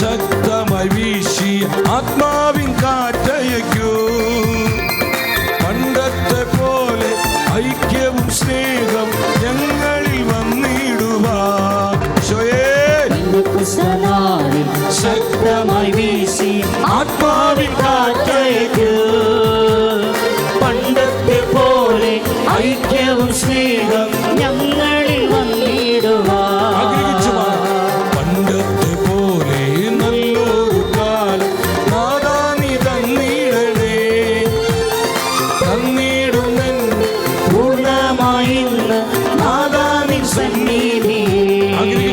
ശക്തമായി വീശി ആത്മാവിൻ കാറ്റയക്കൂ. പണ്ടത്തെ പോലെ ഐക്യവും സ്നേഹം ഞങ്ങളിൽ വന്നിടുവാ. കുശനാളിൽ ശക്തമായി വീശി ആത്മാവിൻ കാറ്റയക്കൂ. പണ്ടത്തെ പോലെ ഐക്യവും സ്നേഹം ഞങ്ങളിൽ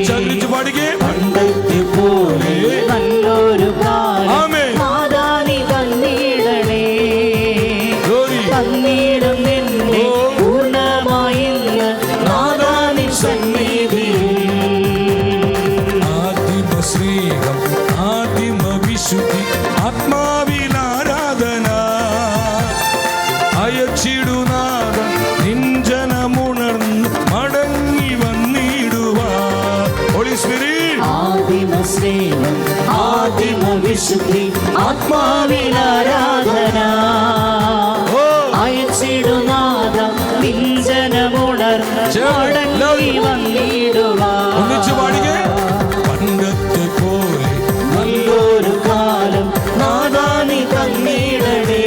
చదివించబడిగి സ്നേഹം ആദിമ വിശുദ്ധി ആത്മാവിൽ ആരാധന. അയച്ചിടുനാഥ നിഞ്ചനമുണർന്ന് മടങ്ങി വന്നിടുവാ ഒന്നിച്ചു പാടുകേ പണ്ടത്തെ പോലെ നല്ലൊരു കാലം നാദാനി തന്നിടണേ.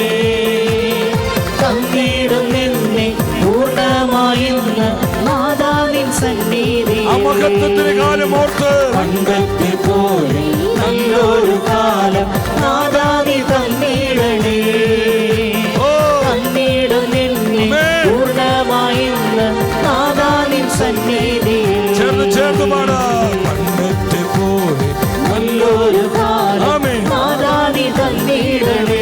തന്നിടും നിന്നെ പൂർണമായി ഇന്ന് നാദാനിൻ സന്നിധി. ആ മഹത്വത്തിന് കാലം ഓർത്ത് പണ്ടത്തെ പോലെ നല്ലൊരു കാലം. നാദാനി തന്നിടണേ. തന്നിടും നിന്നെ. പൂർണമായി നാദാനിൻ സന്നിധി. ചേർന്ന് ചേർന്ന് പാടാ. പണ്ടത്തെ പോലെ നല്ലൊരു കാലം. നാദാനി തന്നിടണേ.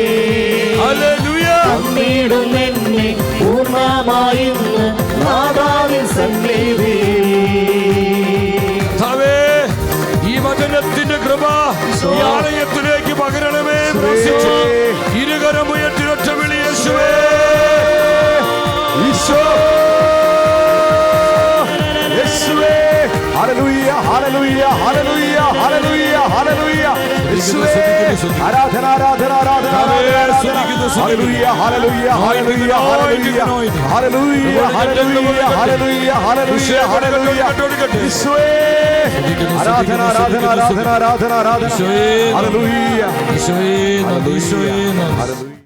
തന്നിടും എന്നെ പൂർണമായി ആലയത്തിലേക്ക് പകരണമേ ഇരുകരം ഉയർത്തി ഒറ്റ വിളിയേശുവേ ഹല്ലേലൂയ ഹല്ലേലൂയ ഹല്ലേലൂയ ഹല്ലേലൂയ ആരാധന ആരാധന ആരാധന. Hallelujah hallelujah hallelujah hallelujah hallelujah hallelujah hallelujah hallelujah hallelujah യേശുവേ. ആരാധന ആരാധന ആരാധന ആരാധന ആരാധന. ഈശോയേ, ഹല്ലേലൂയ ഈശോയേ